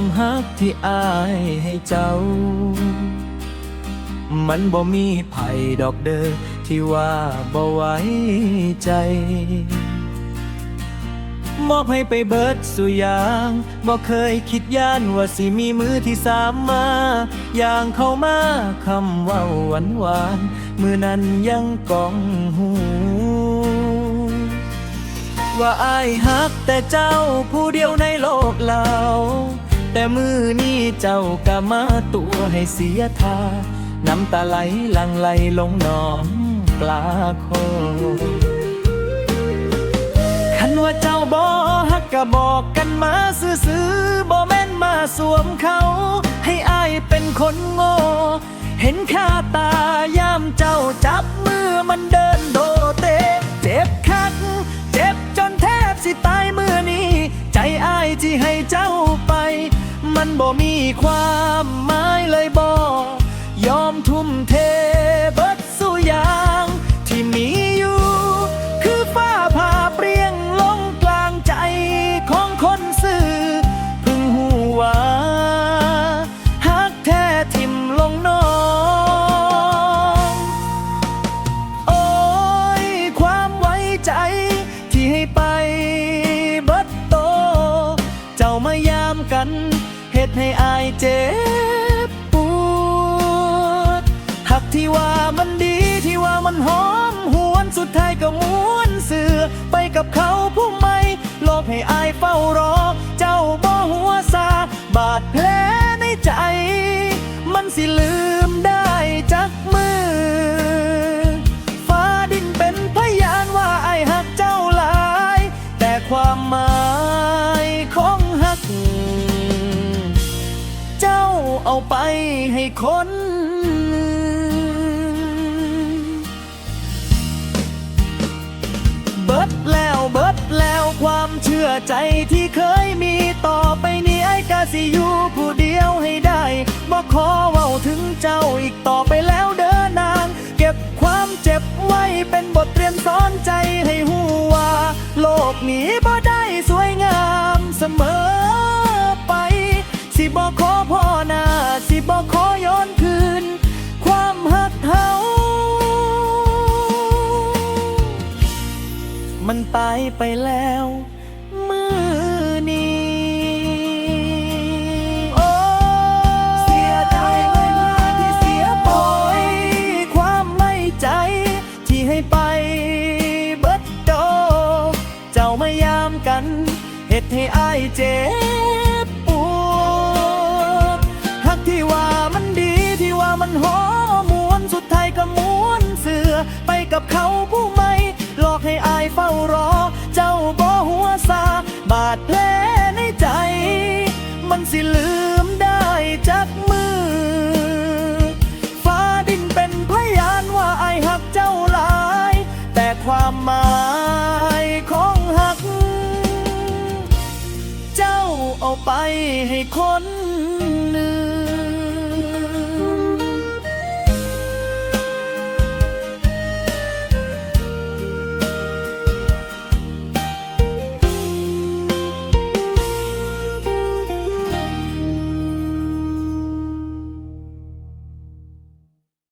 ความฮักที่อายให้เจ้า มันบ่มีไผ่ดอกเดอที่ว่าบ่ไว้ใจ มอบให้ไปเบิดสุอยางบ่เคยคิดย่านว่าสิมีมือที่สามมาอย่างเข้ามาคำว่าหวานหวานมือนั้นยังกองหูว่าอายฮักแต่เจ้าผู้เดียวในโลกเรา แต่มือนี้เจ้าก็มาตัวให้เสียท่าน้ำตาไหลหลังไหลลงหนองปลาโคคันว่าเจ้าบ่ฮักก็บอกกันมาซื่อๆบ่แม่นมาสวมเขา ให้อายเป็นคนโง่ เห็นค่าตายามเจ้าจับมือมัน มันบ่มีความหมายเลยบ่ยอมทุ่มเท เจ็บปวดหักที่ว่ามันดีที่ว่ามันหอมหวนสุดท้ายก็ม้วนเสือไปกับเขาผู้ไม่หลกให้อายเฝ้ารอ เจ้าบ่หัวซาบาดแผลในใจ มันสิลื ไปให้คนเบิดแล้วเบิดแล้วความเชื่อใจที่เคยมีต่อไปนี้ไอ้กาสิอยู่ผู้เดียวให้ได้บ่ขอเว้าถึงเจ้าอีกต่อไปแล้วเด้อนาง เก็บความเจ็บไว้เป็นบทเรียนสอนใจให้หูว่า โลกนี้บ่ได้สวยงามเสมอไป สิบ่ขอพ ตายไปแล้วมือนี้โอ้เสียดายเวลาที่เสียปล่อย ความไม่ใจที่ให้ไปเบิดโด เจ้ามายามกันเหตุให้อายเจ็บ ไปให้คน